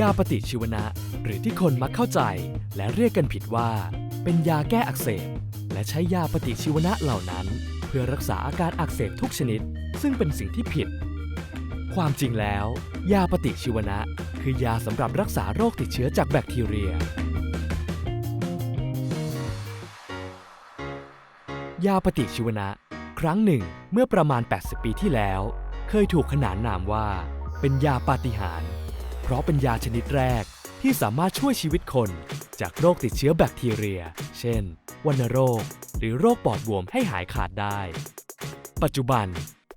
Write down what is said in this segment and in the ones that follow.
ยาปฏิชีวนะ หรือที่คนมักเข้าใจ และเรียกกันผิดว่า เป็นยาแก้อักเสบ และใช้ยาปฏิชีวนะเหล่านั้น เพื่อรักษาอาการอักเสบทุกชนิด ซึ่งเป็นสิ่งที่ผิด ความจริงแล้ว ยาปฏิชีวนะ คือยาสำหรับรักษาโรคติดเชื้อจากแบคทีเรีย ยาปฏิชีวนะ ครั้งหนึ่ง เมื่อประมาณ 80 ปีที่แล้ว เคยถูกขนานนามว่า เป็นยาปาฏิหาริย์ ราะเป็นยาชนิดแรก ที่สามารถช่วยชีวิตคน จากโรคติดเชื้อแบคทีเรีย เช่น วัณโรค หรือโรคปอดบวมให้หายขาดได้ ปัจจุบัน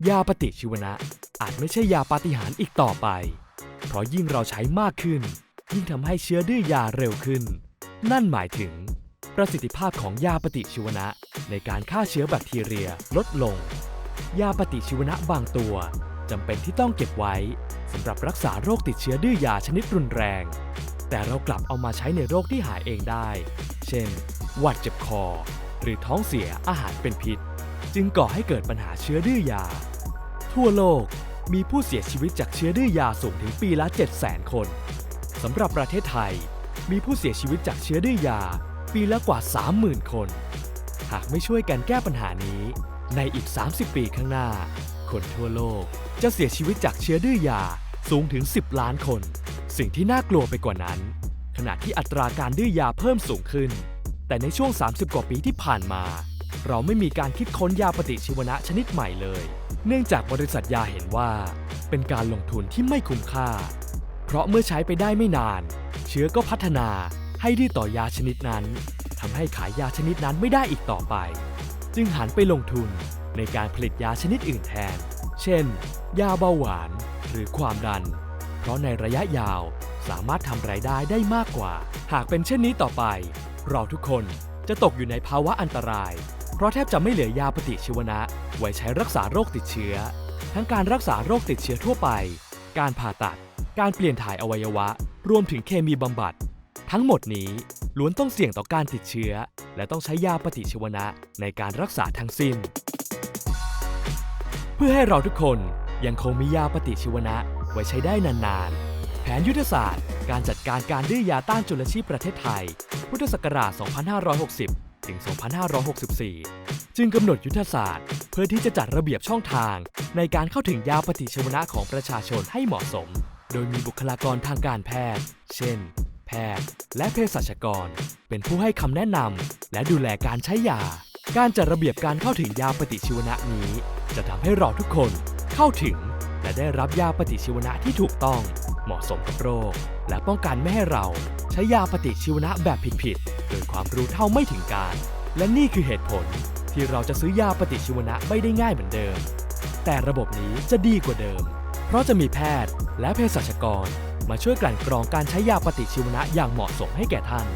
ยาปฏิชีวนะอาจไม่ใช่ยาปาฏิหาริย์อีกต่อไป เพราะยิ่งเราใช้มากขึ้น ยิ่งทำให้เชื้อดื้อยาเร็วขึ้น นั่นหมายถึง ประสิทธิภาพของยาปฏิชีวนะในการฆ่าเชื้อแบคทีเรียลดลง ยาปฏิชีวนะบางตัว จำเป็นที่ต้องเก็บไว้สำหรับรักษาโรคติดเชื้อดื้อยาชนิดรุนแรง แต่เรากลับเอามาใช้ในโรคที่หายเองได้ เช่น หวัดเจ็บคอ หรือท้องเสียอาหารเป็นพิษ จึงก่อให้เกิดปัญหาเชื้อดื้อยา ทั่วโลกมีผู้เสียชีวิตจากเชื้อดื้อยาสูงถึงปีละ700,000 คนสำหรับประเทศไทย มีผู้เสียชีวิตจากเชื้อดื้อยา ปีละกว่า 30,000 คน หากไม่ช่วยกันแก้ปัญหานี้ ในอีก 30 ปีข้างหน้า คนทั่วโลกจะเสียชีวิตจากเชื้อดื้อยาสูงถึง 10 ล้านคน สิ่งที่น่ากลัวไปกว่านั้น ขณะที่อัตราการดื้อยาเพิ่มสูงขึ้น แต่ในช่วง 30 กว่าปีที่ผ่านมา เราไม่มีการคิดค้นยาปฏิชีวนะชนิดใหม่เลย เนื่องจากบริษัทยาเห็นว่า เป็นการลงทุนที่ไม่คุ้มค่า เพราะเมื่อใช้ไปได้ไม่นาน เชื้อก็พัฒนาให้ดื้อต่อยาชนิดนั้นทำให้ขายยาชนิดนั้นไม่ได้อีกต่อไป จึงหันไปลงทุน ในการผลิตยาชนิดอื่นแทน เช่น ยาเบาหวานหรือความดัน เพราะในระยะยาวสามารถทำรายได้ได้มากกว่า หากเป็นเช่นนี้ต่อไป เราทุกคนจะตกอยู่ในภาวะอันตราย เพราะแทบจะไม่เหลือยาปฏิชีวนะ ไว้ใช้รักษาโรคติดเชื้อ ทั้งการรักษาโรคติดเชื้อทั่วไป การผ่าตัด การเปลี่ยนถ่ายอวัยวะ รวมถึงเคมีบำบัด ทั้งหมดนี้ล้วนต้องเสี่ยงต่อการติดเชื้อ และต้องใช้ยาปฏิชีวนะในการรักษาทั้งสิ้น เพื่อให้เราทุกคนยังคงมียาปฏิชีวนะไว้ใช้ได้นานๆ แผนยุทธศาสตร์ การจัดการการดื้อยาต้านจุลชีพประเทศไทย พุทธศักราช 2560 ถึง 2564 จึงกำหนดยุทธศาสตร์ เพื่อที่จะจัดระเบียบช่องทาง ในการเข้าถึงยาปฏิชีวนะของประชาชนให้เหมาะสม โดยมีบุคลากรทางการแพทย์ เช่น แพทย์ และเภสัชกร เป็นผู้ให้คำแนะนำและดูแลการใช้ยา การจัดระเบียบการเข้าถึงยาปฏิชีวนะนี้ จะทำให้เราทุกคนเข้าถึง และได้รับยาปฏิชีวนะที่ถูกต้อง เหมาะสมกับโรค และป้องกันไม่ให้เราใช้ยาปฏิชีวนะแบบผิดๆโดยความรู้เท่าไม่ถึงการ และนี่คือเหตุผลที่เราจะซื้อยาปฏิชีวนะไม่ได้ง่ายเหมือนเดิม แต่ระบบนี้จะดีกว่าเดิม เพราะจะมีแพทย์และเภสัชกร มาช่วยกลั่นกรองการใช้ยาปฏิชีวนะอย่างเหมาะสมให้แก่ท่าน